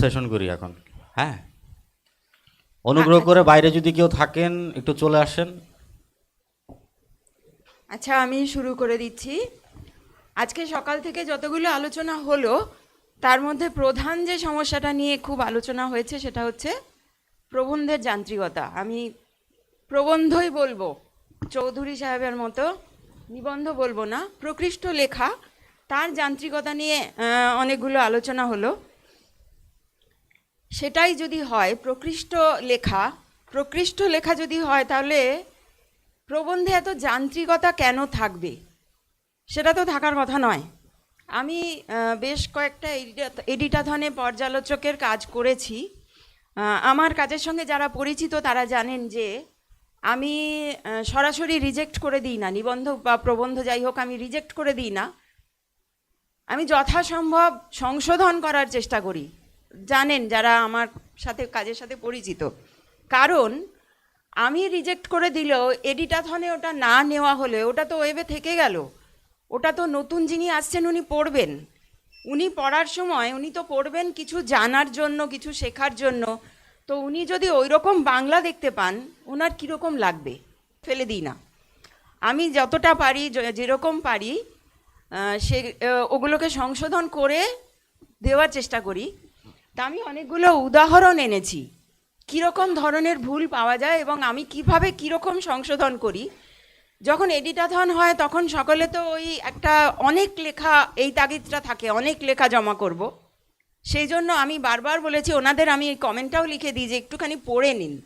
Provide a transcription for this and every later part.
Session করি এখন। হ্যাঁ? অনুগ্রহ করে বাইরে যদি কেউ থাকেন একটু চলে আসেন। আচ্ছা আমি শুরু করে দিচ্ছি। আজকে সকাল থেকে যতগুলো আলোচনা হলো তার মধ্যে প্রধান যে সমস্যাটা নিয়ে খুব আলোচনা হয়েছে সেটা হচ্ছে প্রবন্ধের যান্ত্রিকতা। আমি প্রবন্ধই বলব চৌধুরী সাহেবের মতো নিবন্ধ বলব না প্রকৃষ্ট লেখা। তার যান্ত্রিকতা নিয়ে অনেকগুলো আলোচনা হলো। সেটাই যদি হয়, প্রকৃষ্ট লেখা প্রকৃষ্ট লেখা যদি হয়, তাহলে প্রবন্ধে এত যান্ত্রিকতা কেন থাকবে? সেটা তো থাকার কথা নয়। আমি বেশ কয়েকটা এডিটা- এডিটাথনে পর্যালোচকের কাজ করেছি। আমার কাজের সঙ্গে যারা পরিচিত, তারা জানেন যে আমি সরাসরি রিজেক্ট করে দিই না। নিবন্ধ বা প্রবন্ধ যাই হোক, আমি রিজেক্ট করে দিই না। আমি যথাসম্ভব সংশোধন করার চেষ্টা করি। জানেন যারা আমার সাথে, কাজের সাথে পরিচিত। কারণ আমি রিজেক্ট করে দিলেও এডিটাথনে ওটা না নেওয়া হলে ওটা তো ওয়েবে থেকে গেল। ওটা তো নতুন যিনি আসছেন উনি পড়বেন। উনি পড়ার সময় উনি তো পড়বেন কিছু জানার জন্য, কিছু শেখার জন্য। তো উনি যদি ওই রকম বাংলা দেখতে পান, ওনার কীরকম লাগবে? ফেলে দিই না। আমি যতটা পারি যেরকম পারি সে ওগুলোকে সংশোধন করে দেওয়ার চেষ্টা করি। তা আমি অনেকগুলো উদাহরণ এনেছি। কীরকম ধরনের ভুল পাওয়া যায় এবং আমি কীভাবে কীরকম সংশোধন করি। যখন এডিটাথন হয়, তখন সকলে তো ওই একটা অনেক লেখা, এই তাগিদটা থাকে, অনেক লেখা জমা করব। সেই জন্য আমি বারবার বলেছি, ওনাদের আমি এই কমেন্টটাও লিখে দিই যে একটুখানি পড়ে নিন।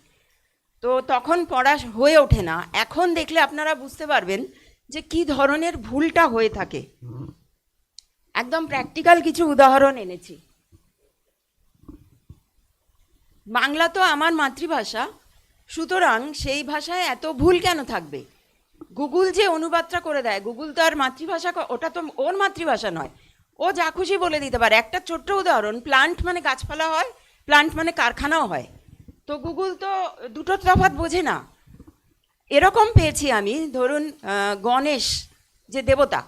তো তখন পড়া হয়ে ওঠে না। এখন দেখলে আপনারা বুঝতে পারবেন যে কি ধরনের ভুলটা হয়ে থাকে। একদম প্র্যাকটিক্যাল কিছু উদাহরণ এনেছি। বাংলা তো আমার মাতৃভাষা। সুতরাং সেই ভাষায় এত ভুল কেন থাকবে? গুগল যে অনুবাদটা করে দেয়, গুগল তো আর মাতৃভাষা ওটা তো ওর মাতৃভাষা নয়। ও যা খুশি বলে দিতে পারে। একটা ছোট্ট উদাহরণ প্লান্ট মানে গাছপালা হয় প্লান্ট মানে কারখানাও হয়। তো গুগল তো দুটো তফাৎ বোঝে না। এরকম পেয়েছি আমি, ধরুন গণেশ যে দেবতা,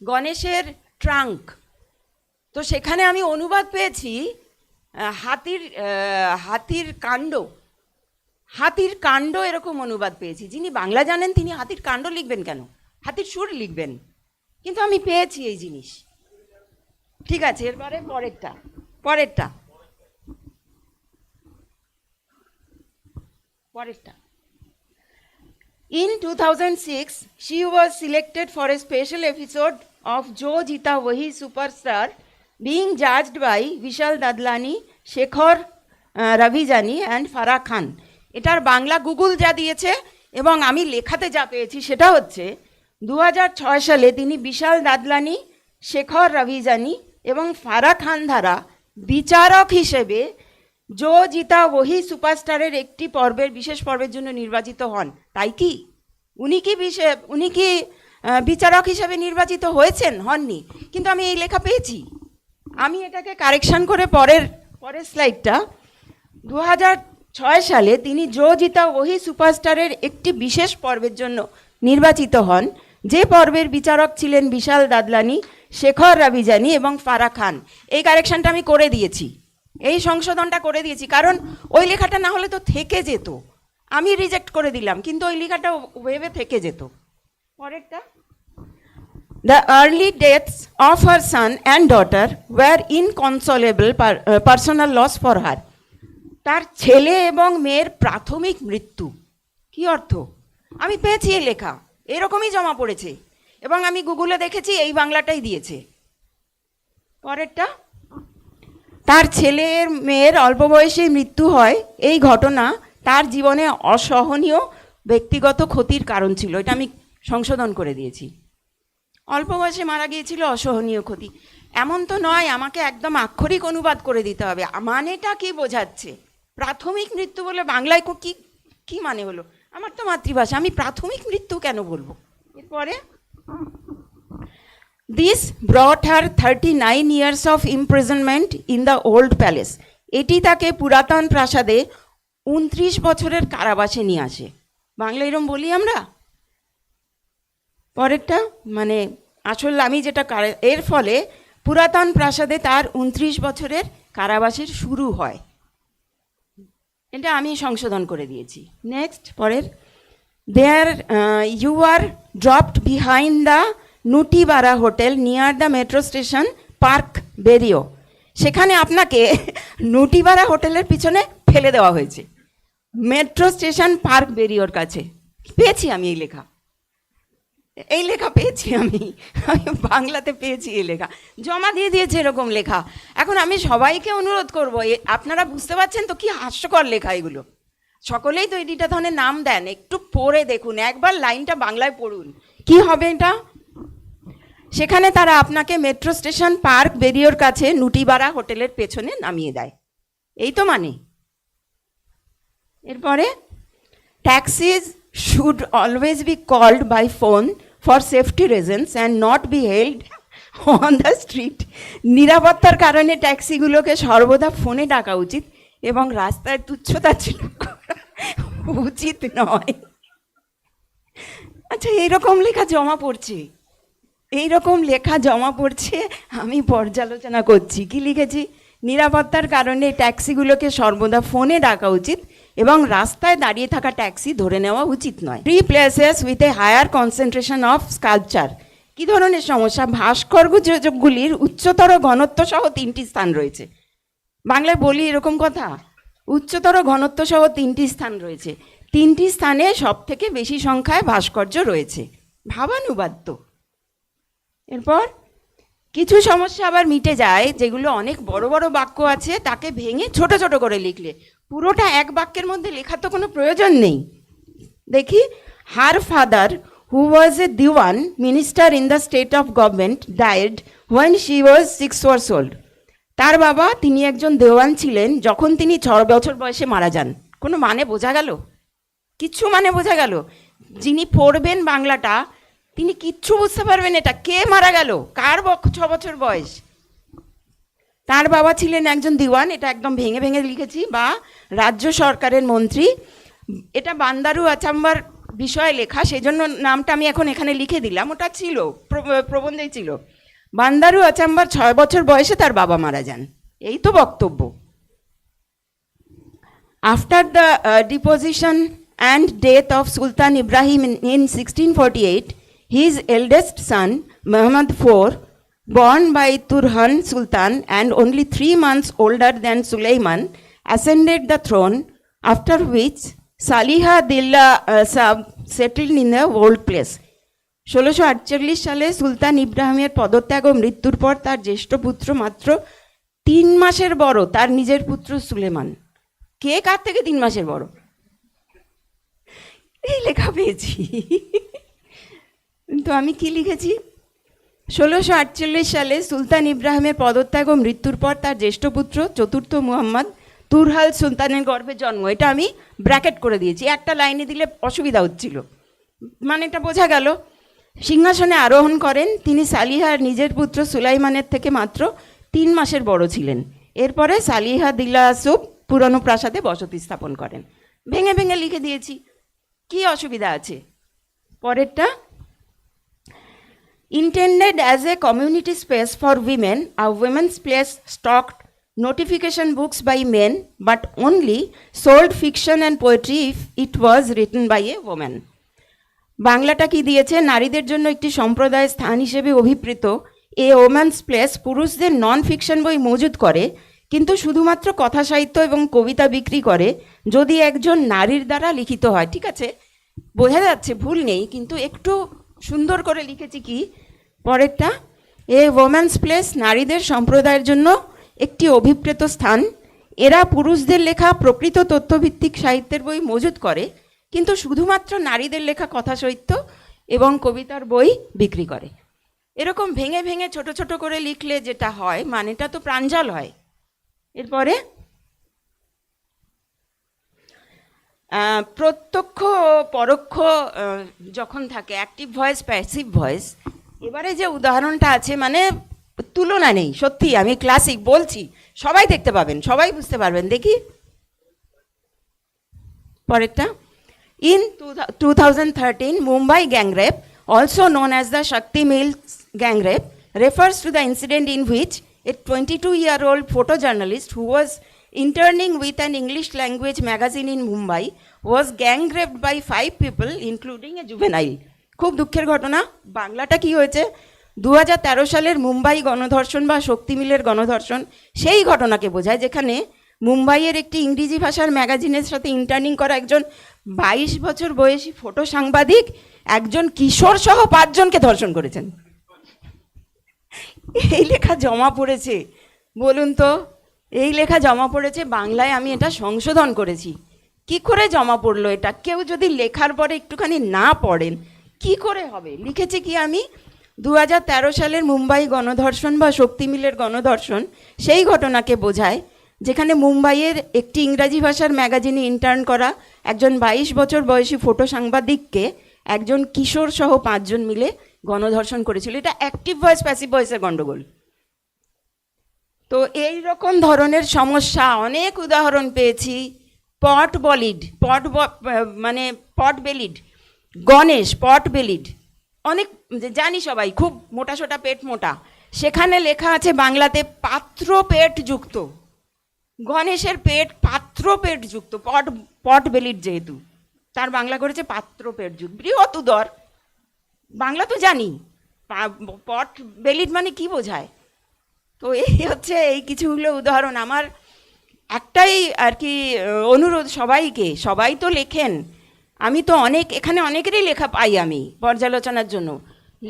গণেশের ট্রাঙ্ক। তো সেখানে আমি অনুবাদ পেয়েছি হাতির হাতির কাণ্ড। হাতির কাণ্ড এরকম অনুবাদ পেয়েছি। যিনি বাংলা জানেন তিনি হাতির কাণ্ড লিখবেন কেন? হাতির সুর লিখবেন। কিন্তু আমি পেয়েছি এই জিনিস। ঠিক আছে এরপরে পরেরটা। পরেরটা। পরেরটা। In 2006, she was selected for a special episode of Jo Jeeta Wohi Superstar, judged by Vishal Dadlani, Shekhar uh, Ravijani and Farah Khan. এটার বাংলা গুগল যা দিয়েছে এবং আমি লেখাতে যা পেয়েছি সেটা হচ্ছে দু হাজার ছয় সালে তিনি বিশাল দাদলানি শেখর রভিজানি এবং ফারা খান দ্বারা বিচারক হিসেবে জো জিতা ওহি সুপারস্টারের একটি পর্বের বিশেষ পর্বের জন্য নির্বাচিত হন। তাই কি? উনি কি উনি কি বিচারক হিসেবে নির্বাচিত হয়েছেন? হননি। কিন্তু আমি এই লেখা পেয়েছি। আমি এটাকে কারেকশন করে পরের পরের স্লাইডটা দু ছয় সালে তিনি জো জিতা ওহি সুপারস্টারের একটি বিশেষ পর্বের জন্য নির্বাচিত হন। যে পর্বের বিচারক ছিলেন বিশাল দাদলানি, শেখর রাবিজানি এবং ফারা খান। এই কারেকশনটা আমি করে দিয়েছি। এই সংশোধনটা করে দিয়েছি। কারণ ওই লেখাটা না হলে তো থেকে যেত। আমি রিজেক্ট করে দিলাম, কিন্তু ওই লেখাটা ওয়েবে থেকে যেত। পরেরটা? The early deaths of her son and daughter were inconsolable uh, personal loss for her. তার ছেলে এবং মেয়ের প্রাথমিক মৃত্যু। কি অর্থ? আমি পেয়েছি এই লেখা। এরকমই জমা পড়েছে। এবং আমি গুগলে দেখেছি এই বাংলাটাই দিয়েছে। পরেরটা? তার ছেলের মেয়ের অল্প বয়সে মৃত্যু হয়। এই ঘটনা তার জীবনে অসহনীয় ব্যক্তিগত ক্ষতির কারণ ছিল। এটা আমি সংশোধন করে দিয়েছি। অল্প বয়সে মারা গিয়েছিল অসহনীয় ক্ষতি। এমন তো নয়, আমাকে একদম আক্ষরিক অনুবাদ করে দিতে হবে। মানেটা কি বোঝাচ্ছে? প্রাথমিক মৃত্যু বলে বাংলায় কো- কি মানে হলো? আমার তো মাতৃভাষা, আমি প্রাথমিক মৃত্যু কেন বলব? এরপরে? This brought her thirty nine years of imprisonment in the old palace এটি তাকে পুরাতন প্রাসাদে উনত্রিশ বছরের কারাবাসে নিয়ে আসে। বাংলা এরম বলি আমরা? পরেরটা মানে আসল আমি যেটা এর ফলে পুরাতন প্রাসাদে তার উনত্রিশ বছরের কারাবাসের শুরু হয়। এটা আমি সংশোধন করে দিয়েছি। নেক্সট পরের। There you are dropped behind the Nutibara hotel near the metro station park Berrio সেখানে আপনাকে নুটিবারা হোটেলের পিছনে ফেলে দেওয়া হয়েছে। মেট্রো স্টেশন পার্ক বেরিওর কাছে। পেয়েছি আমি এই লেখা। এই লেখা পেয়েছি আমি। আমি বাংলাতে পেয়েছি এই লেখা। জমা দিয়ে দিয়েছে এরকম লেখা। এখন আমি সবাইকে অনুরোধ করব আপনারা বুঝতে পারছেন তো কি হাস্যকর লেখা এগুলো? সকলেই তো এডিটা ধরনের নাম দেন, একটু পড়ে দেখুন, একবার লাইনটা বাংলায় পড়ুন। কি হবে এটা? সেখানে তারা আপনাকে মেট্রো স্টেশন, পার্ক, বেরিওর কাছে নুটিবাড়া হোটেলের পেছনে নামিয়ে দেয়। এই তো মানে। এরপরে taxis should always be called by phone for safety reasons and not be held on the street নিরাপত্তার কারণে ট্যাক্সিগুলোকে সর্বদা ফোনে ডাকা উচিত এবং রাস্তায় তুচ্ছতাচ্ছিল্য করা উচিত নয় আচ্ছা এইরকম লেখা জমা পড়ছে এইরকম লেখা জমা পড়ছে আমি পর্যালোচনা করছি কি লিখেছি নিরাপত্তার কারণে ট্যাক্সিগুলোকে সর্বদা ফোনে ডাকা উচিত এবং রাস্তায় দাঁড়িয়ে থাকা ট্যাক্সি ধরে নেওয়া উচিত নয়। Three places with a higher concentration of sculpture কি ধরনের সমস্যা? ভাস্কর্যগুলির উচ্চতর ঘনত্ব সহ তিনটি স্থান রয়েছে। বাংলায় বলি এরকম কথা? উচ্চতর ঘনত্ব সহ তিনটি স্থান রয়েছে। তিনটি স্থানে সব থেকে বেশি সংখ্যায় ভাস্কর্য রয়েছে। ভাবানুবাদ্য। এরপর, কিছু সমস্যা আবার মিটে যায়, যেগুলো অনেক বড় বড় বাক্য আছে, তাকে ভেঙে ছোট ছোট করে লিখলে। পুরোটা এক বাক্যের মধ্যে লেখার তো কোনো প্রয়োজন নেই। দেখি her father who was a diwan minister in the state of government died one she was six years old তার বাবা তিনি একজন দেওয়ান ছিলেন যখন তিনি ছ বছর বয়সে মারা যান। কোনো মানে বোঝা গেল? কিচ্ছু মানে বোঝা গেল? যিনি পড়বেন বাংলাটা, তিনি কিচ্ছু বুঝতে পারবেন এটা। কে মারা গেল? কার ছ বছর বয়স? তার বাবা ছিলেন একজন দিওয়ান এটা একদম ভেঙে ভেঙে লিখেছি বা রাজ্য সরকারের মন্ত্রী। এটা বান্দারু আচাম্বার বিষয়ে লেখা সেই জন্য নামটা আমি এখন এখানে লিখে দিলাম। ওটা ছিল প্র- প্রবন্ধেই ছিল। বান্দারু আচাম্বার ছয় বছর বয়সে তার বাবা মারা যান। এই তো বক্তব্য। After the uh, deposition and death of Sultan Ibrahim in, in 1648, his eldest son, Muhammad IV, born by Turhan Sultan and only three months older than Suleiman, ascended the throne, after which Saliha Dilla uh, settled in the old place. ষোলোশো আটচল্লিশ সালে সুলতান ইব্রাহিমের পদত্যাগ ও মৃত্যুর পর তার জ্যেষ্ঠ পুত্র মাত্র তিন মাসের বড় তার নিজের পুত্র সুলেমান কে কার থেকে তিন মাসের বড় এই লেখা পেয়েছি তো আমি কি লিখেছি ষোলোশো আটচল্লিশ সালে সুলতান ইব্রাহিমের পদত্যাগ ও মৃত্যুর পর তার জ্যেষ্ঠ পুত্র চতুর্থ মুহাম্মদ তুরহাল সুলতানের গর্ভে জন্ম। এটা আমি ব্র্যাকেট করে দিয়েছি। একটা লাইনে দিলে অসুবিধা হচ্ছিল। মানে এটা বোঝা গেল, সিংহাসনে আরোহণ করেন তিনি সালিহার নিজের পুত্র সুলাইমানের থেকে মাত্র তিন মাসের বড় ছিলেন। এরপরে সালিহা দিল্লা আসুব পুরনো প্রাসাদে বসতি স্থাপন করেন। ভেঙে ভেঙে লিখে দিয়েছি। কি অসুবিধা আছে? পরেরটা intended as a community space for women, a women's place stocked notification books by men, but only sold fiction and poetry if it was written by a woman. বাংলাটা কি দিয়েছে? নারীদের জন্য একটি সম্প্রদায় স্থান হিসেবে অভিপ্রেত। এ ওম্যান্স প্লেস পুরুষদের নন ফিকশন বই মজুদ করে কিন্তু শুধুমাত্র কথা সাহিত্য এবং কবিতা বিক্রি করে যদি একজন নারীর দ্বারা লিখিত হয়। ঠিক আছে? বোঝা যাচ্ছে ভুল নেই কিন্তু একটু সুন্দর করে লিখেছি কি? পরেরটা, এ ওম্যান্স প্লেস নারীদের সম্প্রদায়ের জন্য একটি অভিপ্রেত স্থান। এরা পুরুষদের লেখা প্রকৃত তথ্যভিত্তিক সাহিত্যের বই মজুদ করে, কিন্তু শুধুমাত্র নারীদের লেখা কথা সাহিত্য এবং কবিতার বই বিক্রি করে। এরকম ভেঙে ভেঙে ছোট ছোট করে লিখলে যেটা হয়, মানেটা তো প্রাঞ্জল হয়। এরপরে প্রত্যক্ষ পরোক্ষ যখন থাকে অ্যাক্টিভ ভয়েস প্যাসিভ ভয়েস এবারে যে উদাহরণটা আছে মানে তুলনা নেই, সত্যি আমি ক্লাসিক বলছি, সবাই দেখতে পাবেন, সবাই বুঝতে পারবেন। দেখি। পরেরটা। In two thousand thirteen Mumbai gang rape also known as the Shakti Mill gang rape refers to the incident in which a twenty two year old photo journalist who was interning with an English language magazine in Mumbai was gang raped by five people including a juvenile খুব দুঃখের ঘটনা, বাংলাটা কি হয়েছে? দু হাজার তেরো সালের মুম্বাই গণধর্ষণ বা শক্তি মিলের গণধর্ষণ, সেই ঘটনাকে বোঝায় যেখানে মুম্বাইয়ের একটি ইংরেজি ভাষার ম্যাগাজিনের সাথে ইন্টার্নিং করা একজন বাইশ বছর বয়সী ফটো সাংবাদিক, একজন কিশোর সহ পাঁচজনকে ধর্ষণ করেছেন। এই লেখা জমা পড়েছে, বলুন তো, এই লেখা জমা পড়েছে, বাংলায় আমি এটা সংশোধন করেছি। কি করে জমা পড়ল এটা? কেউ যদি লেখার পরে একটুখানি না পড়েন কি করে হবে? লিখেছি কি আমি? দু হাজার তেরো সালের মুম্বাই গণধর্ষণ বা শক্তি মিলের গণধর্ষণ, সেই ঘটনাকে বোঝায়, যেখানে মুম্বাইয়ের একটি ইংরাজি ভাষার ম্যাগাজিনে ইন্টার্ন করা একজন বাইশ বছর বয়সী ফটো সাংবাদিককে একজন কিশোর সহ পাঁচজন মিলে গণধর্ষণ করেছিল। এটা অ্যাক্টিভ ভয়েস প্যাসিভ ভয়েসের গণ্ডগোল তো এই রকম ধরনের সমস্যা, অনেক উদাহরণ পেয়েছি। পট বলিড, পট মানে pot bellied Ganesh pot bellied অনেক জানি সবাই, খুব মোটা সোটা পেট মোটা। সেখানে লেখা আছে বাংলাতে পাত্র পেট যুক্ত। গণেশের পেট পাত্র পেট যুক্ত, পট পট বেলিড যেহেতু। তার বাংলা করেছে পাত্র পেট যুক্ত বৃহৎ উদর বাংলা তো জানি। পট বেলিড মানে কি বোঝায়? তো এই হচ্ছে এই কিছুগুলো উদাহরণ। আমার একটাই আর কি, অনুরোধ সবাইকে, সবাই তো লেখেন। আমি তো অনেক, এখানে অনেকেরই লেখা পাই আমি পর্যালোচনার জন্য।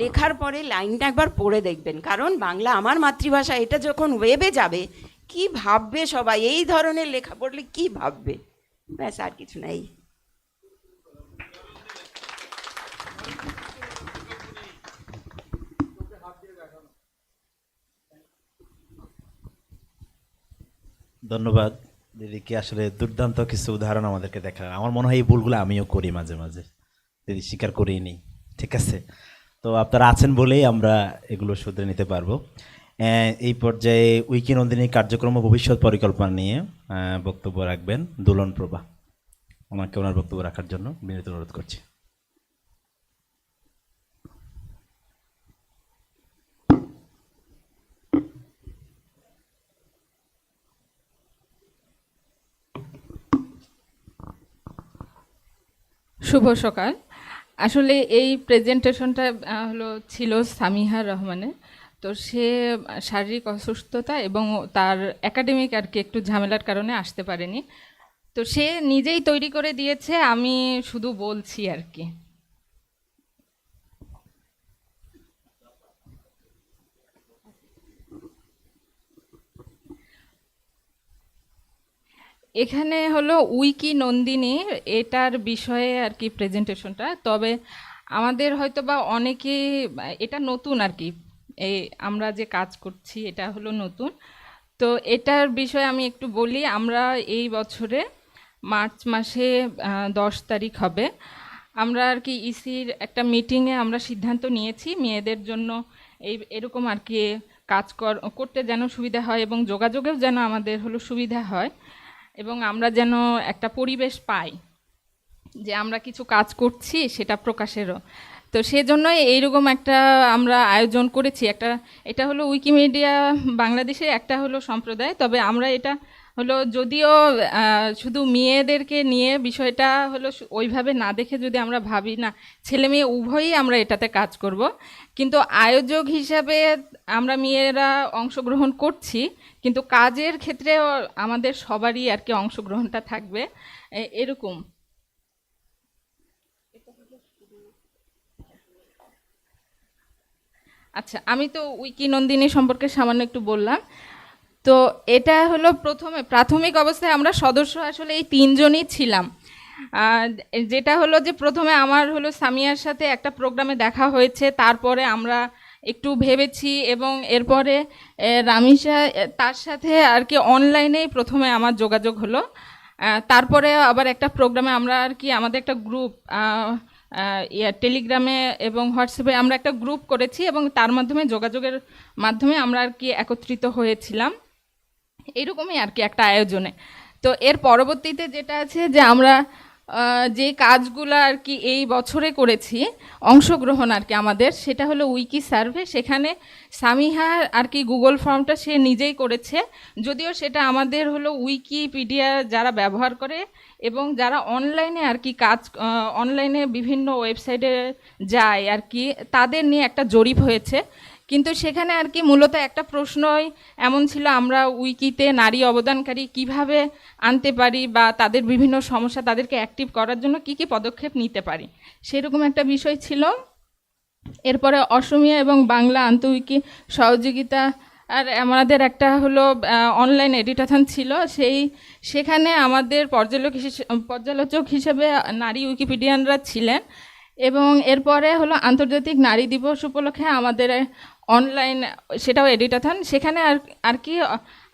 লেখার পরে লাইনটা একবার পড়ে দেখবেন, কারণ বাংলা আমার মাতৃভাষা, এটা যখন ওয়েবে যাবে, কি ভাববে সবাই? এই ধরনের লেখা পড়লে কি ভাববে? ব্যাস, আর কিছু নাই। ধন্যবাদ। দিদিকে আসলে দুর্দান্ত কিছু উদাহরণ আমাদেরকে দেখালেন আমার মনে হয় এই ভুলগুলো আমিও করি মাঝে মাঝে। দিদি স্বীকার করেই নিই। ঠিক আছে? তো আপনারা আছেন বলেই আমরা এগুলো শুধরে নিতে পারব। এই পর্যায়ে উইকি নন্দিনী কার্যক্রম ভবিষ্যৎ পরিকল্পনা নিয়ে বক্তব্য রাখবেন দুলন প্রভা। ওনাকে ওনার বক্তব্য রাখার জন্য বিনীত অনুরোধ করছি। শুভ সকাল। আসলে এই প্রেজেন্টেশনটা হলো ছিল সামিহা রহমানের। তো সে শারীরিক অসুস্থতা এবং তার একাডেমিক আর কি একটু ঝামেলার কারণে আসতে পারেনি। তো সে নিজেই তৈরি করে দিয়েছে, আমি শুধু বলছি আর কি। এখানে হলো উইকি নন্দিনী, এটার বিষয়ে আর কি প্রেজেন্টেশনটা তবে আমাদের হয়তো বা অনেকে এটা নতুন আর কি। এই আমরা যে কাজ করছি, এটা হলো নতুন। তো এটার বিষয়ে আমি একটু বলি, আমরা এই বছরে মার্চ মাসে দশ তারিখ হবে। আমরা আর কি ইসির একটা মিটিংয়ে আমরা সিদ্ধান্ত নিয়েছি, মেয়েদের জন্য এই, এরকম আর কি কাজ কর, করতে যেন সুবিধা হয় এবং যোগাযোগেও যেন আমাদের হলো সুবিধা হয়। এবং আমরা যেন একটা পরিবেশ পাই যে আমরা কিছু কাজ করছি, সেটা প্রকাশেরও। তো সেজন্যই এইরকম একটা আমরা আয়োজন করেছি। একটা, এটা হলো উইকিমিডিয়া বাংলাদেশে একটা হলো সম্প্রদায়, তবে আমরা এটা হলো যদিও শুধু মেয়েদেরকে নিয়ে বিষয়টা হলো ওইভাবে না দেখে যদি আমরা ভাবি, না, ছেলে মেয়ে উভয়ই আমরা এটাতে কাজ করব। কিন্তু আয়োজক হিসাবে আমরা মেয়েরা অংশগ্রহণ করছি। কিন্তু কাজের ক্ষেত্রে আমাদের সবারই আর কি অংশগ্রহণটা থাকবে। এরকম। আচ্ছা আমি তো উইকি নন্দিনী সম্পর্কে সামান্য একটু বললাম। তো এটা হলো প্রথমে, প্রাথমিক অবস্থায় আমরা সদস্য আসলে এই তিনজনই ছিলাম। যেটা হলো যে প্রথমে আমার হলো সামিয়ার সাথে একটা প্রোগ্রামে দেখা হয়েছে, তারপরে আমরা একটু ভেবেছি এবং এরপরে রামিসা তার সাথে আর কি অনলাইনেই প্রথমে আমার যোগাযোগ হলো। তারপরে আবার একটা প্রোগ্রামে আমরা আর কি, আমাদের একটা গ্রুপ টেলিগ্রামে এবং হোয়াটসঅ্যাপে আমরা একটা গ্রুপ করেছি এবং তার মাধ্যমে যোগাযোগের মাধ্যমে আমরা আর কি একত্রিত হয়েছিলাম। এরকমই আর কি একটা আয়োজনে। তো এর পরবর্তীতে যেটা আছে যে আমরা যে কাজগুলো আর কি এই বছরে করেছি, অংশগ্রহণ আর কি আমাদের, সেটা হলো উইকি সার্ভে। সেখানে সামিহা আর কি গুগল ফর্মটা সে নিজেই করেছে। যদিও সেটা আমাদের হলো উইকিপিডিয়া যারা ব্যবহার করে এবং যারা অনলাইনে আর কি কাজ অনলাইনে বিভিন্ন ওয়েবসাইটে যায় আর কি, তাদের নিয়ে একটা জরিপ হয়েছে। কিন্তু সেখানে আর কি মূলত একটা প্রশ্নই এমন ছিল, আমরা উইকিতে নারী অবদানকারী কীভাবে আনতে পারি বা তাদের বিভিন্ন সমস্যা তাদেরকে অ্যাক্টিভ করার জন্য কি কি পদক্ষেপ নিতে পারি, সেরকম একটা বিষয় ছিল। এরপরে অসমীয়া এবং বাংলা আন্তউইকি সহযোগিতা আর আমাদের একটা হলো অনলাইন এডিটাথন ছিল। সেই, সেখানে আমাদের পর্যালোক পর্যালোচক হিসেবে নারী উইকিপিডিয়ানরা ছিলেন এবং এরপরে হলো আন্তর্জাতিক নারী দিবস উপলক্ষে আমাদের অনলাইন সেটাও এডিটাথন সেখানে আর আর কি,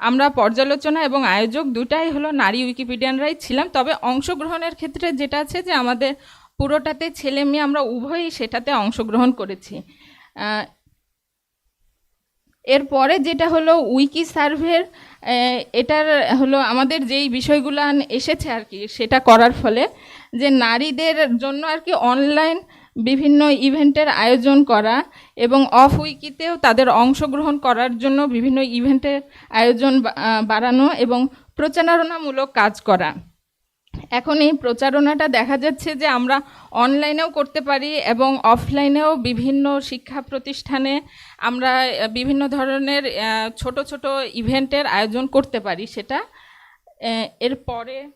আমরা পর্যালোচনা এবং আয়োজক দুটাই হলো নারী উইকিপিডিয়ানরাই ছিলাম। তবে অংশগ্রহণের ক্ষেত্রে যেটা আছে যে আমাদের পুরোটাতে ছেলে মেয়ে আমরা উভয়ই সেটাতে অংশগ্রহণ করেছি। এরপরে যেটা হলো উইকি সার্ভের এটার হলো আমাদের যেই বিষয়গুলো এসেছে আর কি, সেটা করার ফলে যে নারীদের জন্য আর কি অনলাইন বিভিন্ন ইভেন্টের আয়োজন করা এবং অফ উইকিতেও তাদের অংশগ্রহণ করার জন্য বিভিন্ন ইভেন্টের আয়োজন বাড়ানো এবং প্রচারণামূলক কাজ করা। এখন এই প্রচারণাটা দেখা যাচ্ছে যে আমরা অনলাইনেও করতে পারি এবং অফলাইনেও বিভিন্ন শিক্ষা প্রতিষ্ঠানে আমরা বিভিন্ন ধরনের ছোট ছোট ইভেন্টের আয়োজন করতে পারি সেটা। আহ, এরপরে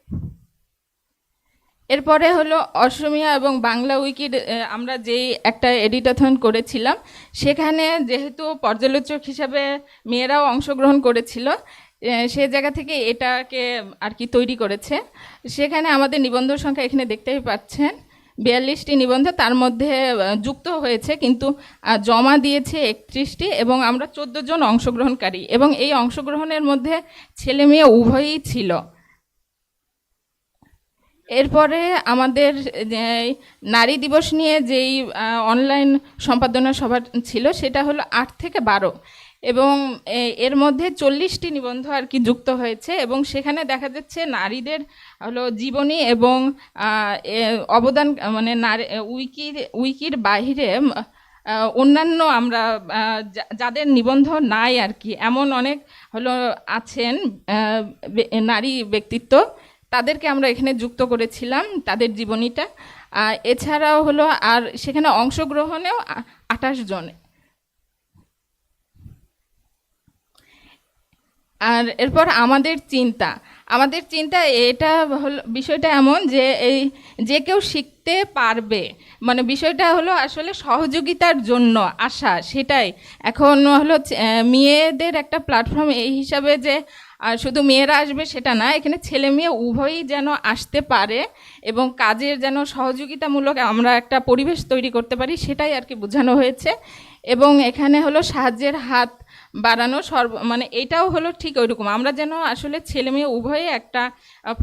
এরপরে হলো অসমীয়া এবং বাংলা উইকির আমরা যেই একটা এডিটাথন করেছিলাম, সেখানে যেহেতু পর্যালোচক হিসাবে মেয়েরাও অংশগ্রহণ করেছিল সে জায়গা থেকে এটাকে আর কি তৈরি করেছে। সেখানে আমাদের নিবন্ধ সংখ্যা এখানে দেখতেই পাচ্ছেন, বিয়াল্লিশটি নিবন্ধ, তার মধ্যে যুক্ত হয়েছে, কিন্তু জমা দিয়েছে একত্রিশটি এবং আমরা চোদ্দ জন অংশগ্রহণকারী এবং এই অংশগ্রহণের মধ্যে ছেলে মেয়ে উভয়ই ছিল। এরপরে আমাদের নারী দিবস নিয়ে যেই অনলাইন সম্পাদনা সভা ছিল সেটা হলো আট থেকে বারো। এবং এর মধ্যে চল্লিশটি নিবন্ধ আর কি যুক্ত হয়েছে এবং সেখানে দেখা যাচ্ছে নারীদের হলো জীবনী এবং অবদান মানে নারী উইকির উইকির বাহিরে অন্যান্য আমরা যাদের নিবন্ধ নাই আর কি, এমন অনেক হলো আছেন নারী ব্যক্তিত্ব। তাদেরকে আমরা এখানে যুক্ত করেছিলাম তাদের জীবনীটা। এছাড়াও হলো, আর সেখানে অংশগ্রহণেও আঠাশ জন। আর এরপর আমাদের চিন্তা। আমাদের চিন্তা এটা হল, বিষয়টা এমন যে এই, যে কেউ শিখতে পারবে মানে বিষয়টা হলো আসলে সহযোগিতার জন্য আসা, সেটাই। এখন হলো মেয়েদের একটা প্ল্যাটফর্ম এই হিসাবে যে আর শুধু মেয়েরা আসবে সেটা না, এখানে ছেলে মেয়ে উভয়ই যেন আসতে পারে এবং কাজের যেন সহযোগিতামূলক আমরা একটা পরিবেশ তৈরি করতে পারি, সেটাই আর কি বোঝানো হয়েছে। এবং এখানে হলো সাহায্যের হাত বাড়ানো সর্ব মানে এটাও হলো ঠিক ওইরকম। আমরা যেন আসলে ছেলে মেয়ে উভয়ে একটা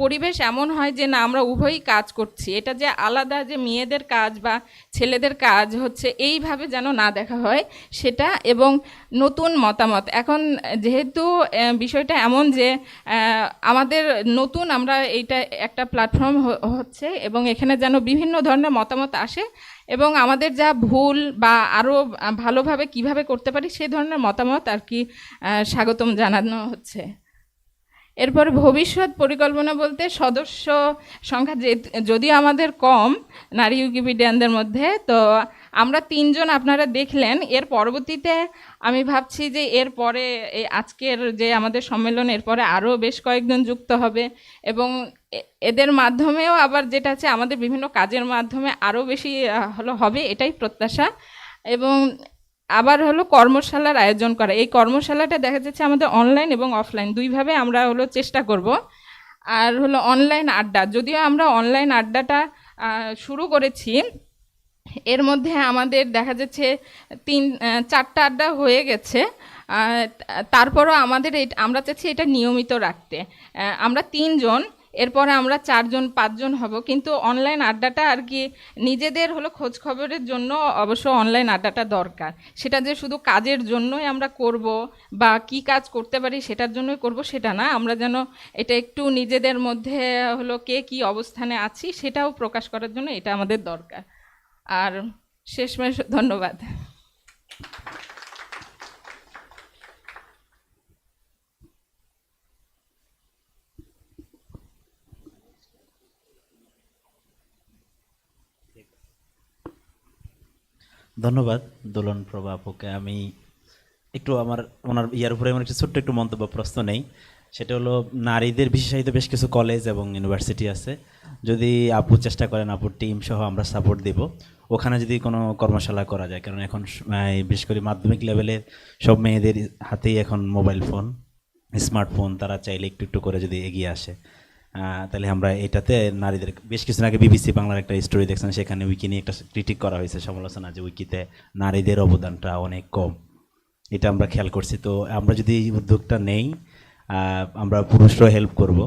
পরিবেশ এমন হয় যে না, আমরা উভয়ই কাজ করছি। এটা যে আলাদা যে মেয়েদের কাজ বা ছেলেদের কাজ হচ্ছে, এইভাবে যেন না দেখা হয় সেটা এবং নতুন মতামত। এখন যেহেতু বিষয়টা এমন যে আমাদের নতুন আমরা এইটা একটা প্ল্যাটফর্ম হচ্ছে এবং এখানে যেন বিভিন্ন ধরনের মতামত আসে এবং আমাদের যা ভুল বা আরও ভালোভাবে কীভাবে করতে পারি সেই ধরনের মতামত আর কি স্বাগতম জানানো হচ্ছে। এরপর ভবিষ্যৎ পরিকল্পনা বলতে সদস্য সংখ্যা যে যদিও আমাদের কম নারী উইকিপিডিয়ানদের মধ্যে, তো আমরা তিনজন আপনারা দেখলেন, এর পরবর্তীতে আমি ভাবছি যে এর পরে এই আজকের যে আমাদের সম্মেলন, এর পরে আরও বেশ কয়েকজন যুক্ত হবে এবং এদের মাধ্যমেও আবার যেটা আছে, আমাদের বিভিন্ন কাজের মাধ্যমে আরও বেশি হলো, হবে এটাই প্রত্যাশা। এবং আবার হলো কর্মশালার আয়োজন করা। এই কর্মশালাটা দেখা যাচ্ছে আমাদের অনলাইন এবং অফলাইন দুইভাবে আমরা হলো চেষ্টা করব। আর হলো অনলাইন আড্ডা। যদিও আমরা অনলাইন আড্ডাটা শুরু করেছি এর মধ্যে আমাদের দেখা যাচ্ছে তিন চারটা আড্ডা হয়ে গেছে। তারপরও আমাদের আমরা চাচ্ছি এটা নিয়মিত রাখতে। আমরা তিনজন, এরপরে আমরা চারজন, পাঁচজন হব। কিন্তু অনলাইন আড্ডাটা আর কি নিজেদের হলো খোঁজ খবরের জন্য অবশ্য অনলাইন আড্ডাটা দরকার। সেটা যে শুধু কাজের জন্যই আমরা করব বা কি কাজ করতে পারি সেটার জন্যই করব সেটা না। আমরা যেন এটা একটু নিজেদের মধ্যে হলো কে কি অবস্থানে আছি সেটাও প্রকাশ করার জন্য এটা আমাদের দরকার। আর শেষমেশ ধন্যবাদ। ধন্যবাদ দোলন প্রভা আপুকে আমি একটু আমার, ওনার ইয়ার উপরে আমার একটু ছোট্ট একটু মন্তব্য, প্রশ্ন নেই। সেটা হলো নারীদের বিশেষায়িত বেশ কিছু কলেজ এবং ইউনিভার্সিটি আছে। যদি আপু চেষ্টা করেন, আপুর টিম সহ আমরা সাপোর্ট দিব। ওখানে যদি কোনো কর্মশালা করা যায়, কারণ এখন বিশেষ করে মাধ্যমিক লেভেলের সব মেয়েদের হাতেই এখন মোবাইল ফোন স্মার্টফোন তারা চাইলে একটু একটু করে যদি এগিয়ে আসে। তাহলে আমরা এটাতে নারীদের, বেশ কিছুদিন আগে বিবিসি বাংলার একটা স্টোরি দেখছেন সেখানে উইকি নিয়ে একটা ক্রিটিক করা হয়েছে, সমালোচনা যে উইকিতে নারীদের অবদানটা অনেক কম। এটা আমরা খেয়াল করছি। তো আমরা যদি উদ্যোগটা নেই আমরা পুরুষরাও হেল্প করব।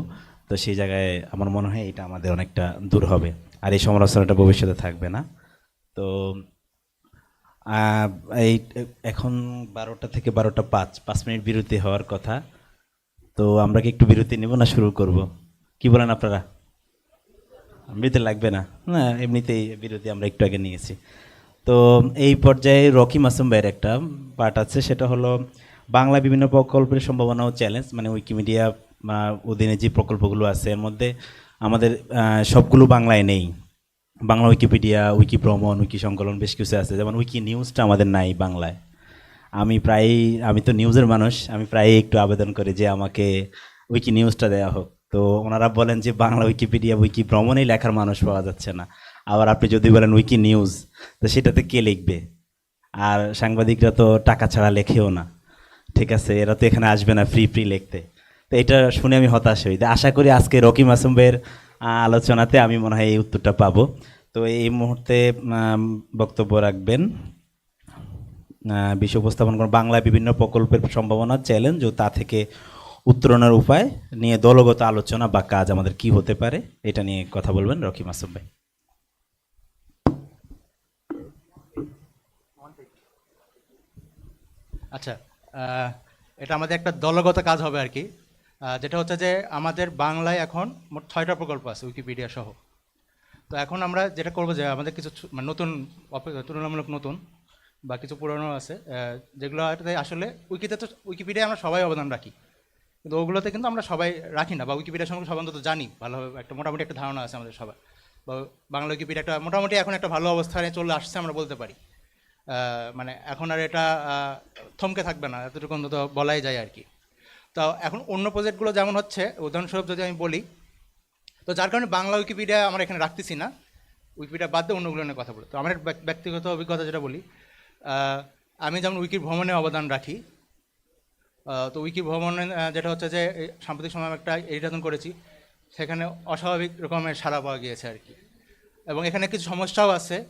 তো সেই জায়গায় আমার মনে হয় এটা আমাদের অনেকটা দূর হবে। আর এই সমালোচনাটা ভবিষ্যতে থাকবে না। তো এই, এখন বারোটা থেকে বারোটা পাঁচ পাঁচ মিনিট বিরতি হওয়ার কথা। তো আমরা কি একটু বিরতি নেব না শুরু করব? কি বলেন আপনারা? বিরতি লাগবে না। না, এমনিতেই বিরতি আমরা একটু আগে নিয়েছি। তো এই পর্যায়ে রকি মাসুম ভাইয়ের একটা পার্ট আছে, সেটা হলো বাংলা বিভিন্ন প্রকল্পের সম্ভাবনা ও চ্যালেঞ্জ মানে উইকিমিডিয়া বা অধীনে যে প্রকল্পগুলো আছে, এর মধ্যে আমাদের সবগুলো বাংলায় নেই। বাংলা উইকিপিডিয়া উইকি ভ্রমণ উইকি সংকলন বেশ কিছু আছে, যেমন উইকি নিউজটা আমাদের নাই বাংলায়। আমি প্রায়ই, আমি তো নিউজের মানুষ, আমি প্রায়ই একটু আবেদন করি যে আমাকে উইকি নিউজটা দেওয়া হোক। তো ওনারা বলেন যে বাংলা উইকিপিডিয়া উইকি ভ্রমণেই লেখার মানুষ পাওয়া যাচ্ছে না। আবার আপনি যদি বলেন উইকি নিউজ তো সেটাতে কে লিখবে? আর সাংবাদিকরা তো টাকা ছাড়া লেখেও না। ঠিক আছে, এরা তো এখানে আসবে না ফ্রি ফ্রি লিখতে। তো এটা শুনে আমি হতাশ হই। আশা করি আজকে রকিম আসম ভাইয়ের আলোচনাতে আমি মনে হয় এই উত্তরটা পাবো। তো এই মুহূর্তে বক্তব্য রাখবেন বিষয় উপস্থাপন করেন বাংলায় বিভিন্ন প্রকল্পের সম্ভাবনা চ্যালেঞ্জ ও তা থেকে উত্তরণের উপায় নিয়ে দলগত আলোচনা বা কাজ আমাদের কি হতে পারে, এটা নিয়ে কথা বলবেন রকিম আসম ভাই। আচ্ছা এটা আমাদের একটা দলগত কাজ হবে আর কি। যেটা হচ্ছে যে আমাদের বাংলায় এখন মোট ছয়টা প্রকল্প আছে উইকিপিডিয়া সহ। তো এখন আমরা যেটা করব যে আমাদের কিছু মানে নতুন তুলনামূলক নতুন বা কিছু পুরনো আছে যেগুলো আসলে উইকিতে তো উইকিপিডিয়ায় আমরা সবাই অবদান রাখি। কিন্তু ওগুলোতে কিন্তু আমরা সবাই রাখি না বা উইকিপিডিয়া সম্পর্কে সবাই অন্তত জানি। ভালোভাবে একটা মোটামুটি একটা ধারণা আছে আমাদের সবার। বা বাংলা উইকিপিডিয়া একটা মোটামুটি এখন একটা ভালো অবস্থানে চলে আসছে আমরা বলতে পারি। মানে এখন আর এটা থমকে থাকবে না, এতটুকু অন্তত বলাই যায় আর কি। তো এখন অন্য প্রজেক্টগুলো যেমন হচ্ছে, উদাহরণস্বরূপ যদি আমি বলি, তো যার কারণে বাংলা উইকিপিডিয়া আমরা এখানে রাখতেছি না, উইকিপিডিয়া বাদ দিয়ে অন্যগুলো নিয়ে কথা বলি। তো আমার ব্যক- ব্যক্তিগত অভিজ্ঞতা যেটা বলি আমি যেমন উইকি ভ্রমণে অবদান রাখি তো উইকি ভ্রমণে যেটা হচ্ছে যে সাম্প্রতিক সময় একটা এডিটাথন করেছি, সেখানে অস্বাভাবিক রকমের সাড়া পাওয়া গিয়েছে আর কি। এবং এখানে কিছু সমস্যাও আছে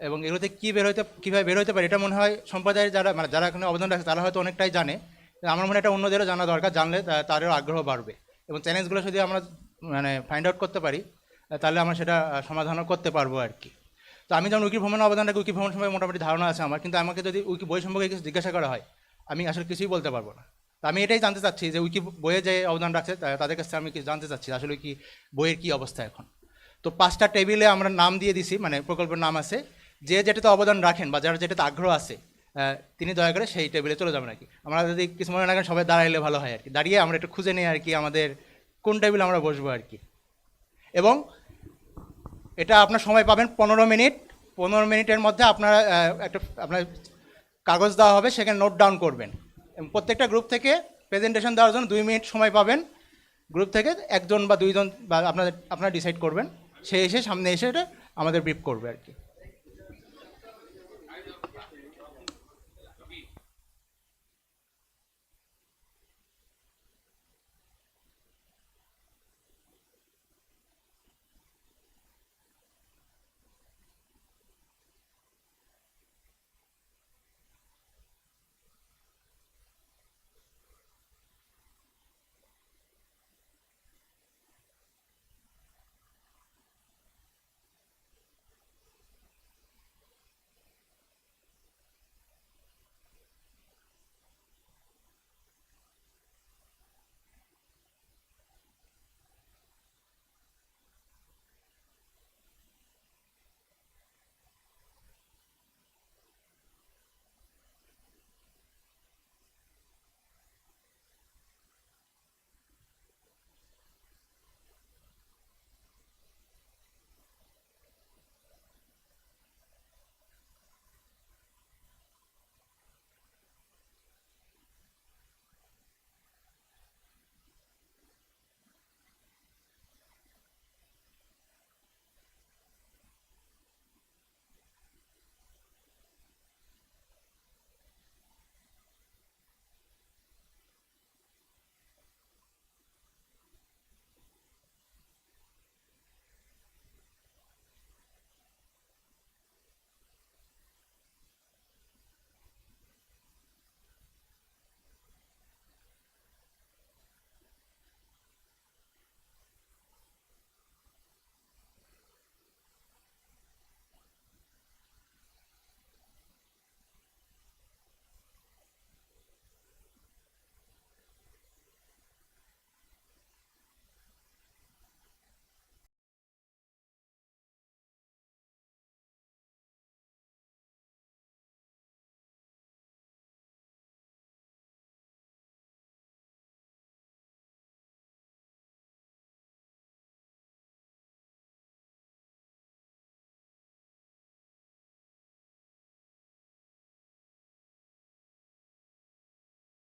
এবং এগুলোতে কী বের হইতে, কীভাবে বের হইতে পারে এটা মনে হয় সম্প্রদায়ের যারা মানে যারা এখানে অবদান রাখছে তারা হয়তো অনেকটাই জানে। আমার মনে হয় এটা অন্যদেরও জানা দরকার, জানলে তা- তাদেরও আগ্রহ বাড়বে। এবং চ্যালেঞ্জগুলো যদি আমরা মানে ফাইন্ড আউট করতে পারি তাহলে আমরা সেটা সমাধানও করতে পারব আর কি। তো আমি যেমন উইকি ভ্রমণের অবদান রাখি, উইকি ভ্রমণ সম্পর্কে মোটামুটি ধারণা আছে আমার, কিন্তু আমাকে যদি উইকি বই সম্পর্কে কিছু জিজ্ঞাসা করা হয়, আমি আসলে কিছুই বলতে পারব না। তো আমি এটাই জানতে চাচ্ছি যে উইকি বইয়ে যে অবদান রাখছে তাদের কাছে আমি কিছু জানতে চাচ্ছি, আসলে কি বইয়ের কী অবস্থা এখন। তো পাঁচটা টেবিলে আমরা নাম দিয়ে দিছি মানে প্রকল্পের নাম আছে যে যেটাতে অবদান রাখেন বা যার যেটাতে আগ্রহ আছে তিনি দয়া করে সেই টেবিলে চলে যাবেন আর কি। আমরা যদি কিছু মনে রাখেন সবাই দাঁড়াইলে ভালো হয় আর কি। দাঁড়িয়ে আমরা একটু খুঁজে নিই আর কি আমাদের কোন টেবিলে আমরা বসবো আর কি। এবং এটা আপনার সময় পাবেন পনেরো মিনিট। পনেরো মিনিটের মধ্যে আপনারা একটা, আপনার কাগজ দেওয়া হবে, সেখানে নোট ডাউন করবেন। এবং প্রত্যেকটা গ্রুপ থেকে প্রেজেন্টেশন দেওয়ার জন্য দুই মিনিট সময় পাবেন। গ্রুপ থেকে একজন বা দুইজন বা আপনাদের, আপনারা ডিসাইড করবেন। সে এসে সামনে এসে এটা আমাদের ব্রিফ করবে আর কি।